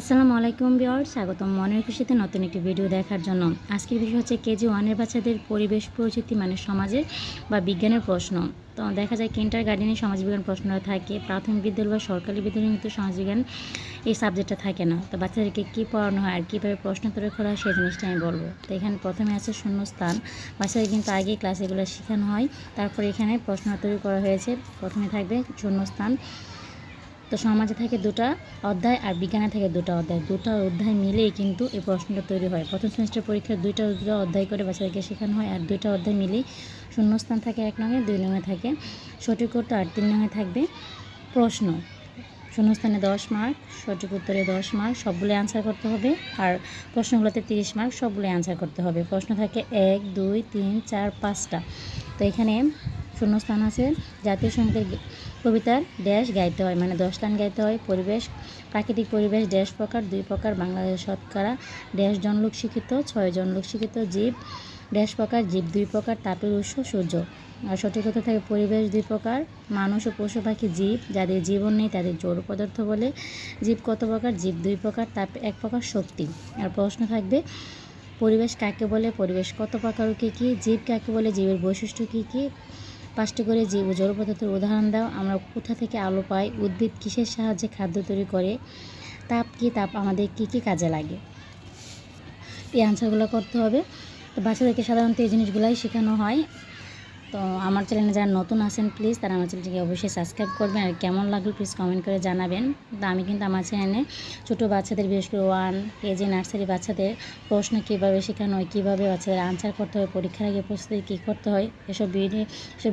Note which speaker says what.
Speaker 1: আসসালামু আলাইকুম বিয়ার্স স্বাগতম মনের খুশিতে নতুন একটি ভিডিও দেখার জন্য। আজকের বিষয় হচ্ছে কেজি ওয়ানের বাচ্চাদের পরিবেশ পরিচিতি মানে সমাজের বা বিজ্ঞানের প্রশ্ন। তো দেখা যায় কিন্টার গার্ডেনে সমাজবিজ্ঞান প্রশ্ন থাকে, প্রাথমিক বিদ্যালয় বা সরকারি বিদ্যালয়ে কিন্তু সমাজবিজ্ঞান এই সাবজেক্টটা থাকে না। তো বাচ্চাদেরকে কী পড়ানো হয় আর কীভাবে প্রশ্ন তৈরি করা হয় সেই জিনিসটা আমি বলব। তো এখানে প্রথমে আছে শূন্যস্থান। বাচ্চাদের কিন্তু আগে ক্লাস এগুলো শেখানো হয়, তারপরে এখানে প্রশ্ন তৈরি করা হয়েছে। প্রথমে থাকবে শূন্যস্থান। তো সমাজে থাকে দুটা অধ্যায় আর বিজ্ঞানে থাকে দুটো অধ্যায়। দুটো অধ্যায় মিলেই কিন্তু এই প্রশ্নটা তৈরি হয়। প্রথম সেমিস্টার পরীক্ষায় দুইটা দুটো অধ্যায় করে বাচ্চাদেরকে শেখানো হয় আর দুইটা অধ্যায় মিলেই শূন্যস্থান থাকে, এক নঙে দুই নঙে থাকে। সঠিক উত্তর আর তিন নঙে থাকবে প্রশ্ন। শূন্যস্থানে দশ মার্ক সঠিক উত্তরে দশ মার্ক সবগুলো অ্যান্সার করতে হবে। আর প্রশ্নগুলোতে তিরিশ মার্ক সবগুলো অ্যান্সার করতে হবে। প্রশ্ন থাকে এক, দুই, তিন, চার, পাঁচটা। তো এখানে শূন্যস্থান আছে। জাতীয় সঙ্গীতের কবিতার ড্যাশ গাইতে হয় মানে দশ লাইন গাইতে হয়। পরিবেশ, প্রাকৃতিক পরিবেশ, ড্যাশ প্রকার, দুই প্রকার বাংলাদেশ শতকরা ড্যাশ জন লোক শিক্ষিত, ছয় জন লোক শিক্ষিত জীব, ড্যাশ প্রকার জীব, দুই প্রকার তাপের উৎস সূর্য। আর সঠিক কথা থাকে পরিবেশ, দুই প্রকার মানুষ ও পশু পাখি, জীব, যাদের জীবন নেই তাদের জড় পদার্থ বলে। জীব কত প্রকার? জীব দুই প্রকার, তাপ এক প্রকার, শক্তি। আর প্রশ্ন থাকবে, পরিবেশ কাকে বলে? পরিবেশ কত প্রকার ও কী কী? জীব কাকে বলে? জীবের বৈশিষ্ট্য কী কী? পাঁচটি করে জীব ও জড় পদার্থের উদাহরণ দাও, আমরা কোথা থেকে আলো পাই, উদ্ভিদ কিসের সাহায্যে খাদ্য তৈরি করে, তাপ কি, তাপ আমাদের কী কী কাজে লাগে? এই আনসারগুলো করতে হবে। তো বাচ্চাদেরকে সাধারণত এই জিনিসগুলাই শেখানো হয়। তো আমার চ্যানেলে যারা নতুন আছেন প্লিজ তারা আমার চ্যানেলটিকে অবশ্যই সাবস্ক্রাইব করবেন। আর কেমন লাগল প্লিজ কমেন্ট করে জানাবেন। তো আমি কিন্তু আমার চ্যানেলে ছোটো বাচ্চাদের, বিশেষ করে ওয়ান কেজি নার্সারি বাচ্চাদের প্রশ্ন কীভাবে শেখানো হয়, কীভাবে বাচ্চাদের আনসার করতে হয়, পরীক্ষার আগে প্রস্তুতি কী করতে হয়, এসব ভিডিও এসব